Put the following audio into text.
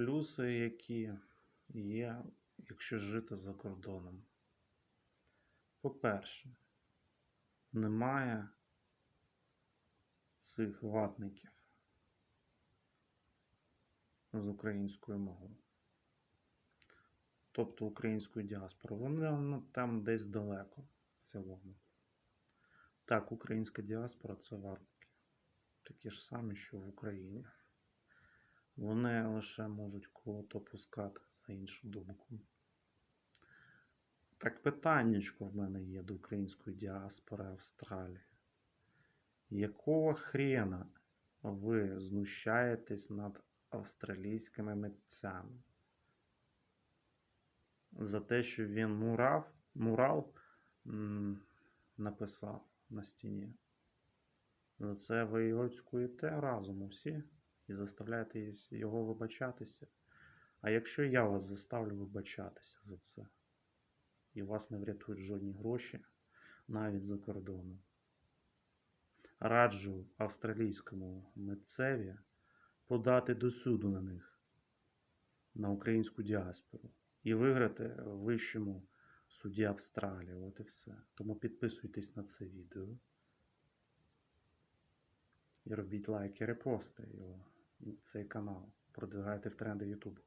Плюси, які є, якщо жити за кордоном. По-перше, немає цих ватників з українською мовою. Тобто української діаспори. Вони ну, там десь далеко в цілому. Так, українська діаспора це ватники. Такі ж самі, що в Україні. Вони лише можуть кого-то пускати за іншу думку. Так питаннячко в мене є до української діаспори Австралії. Якого хрена ви знущаєтесь над австралійськими митцями? За те, що він мурав, мурал м, написав на стіні. За це ви його цькуєте разом усі і заставляєте його вибачатися. А якщо я вас заставлю вибачатися за це, і вас не врятують жодні гроші, навіть за кордоном, раджу австралійському митцеві подати до суду на них, на українську діаспору, і виграти в вищому суді Австралії. От і все. Тому підписуйтесь на це відео. І робіть лайки, репости його, цей канал. Продвигайте в тренди Ютубу.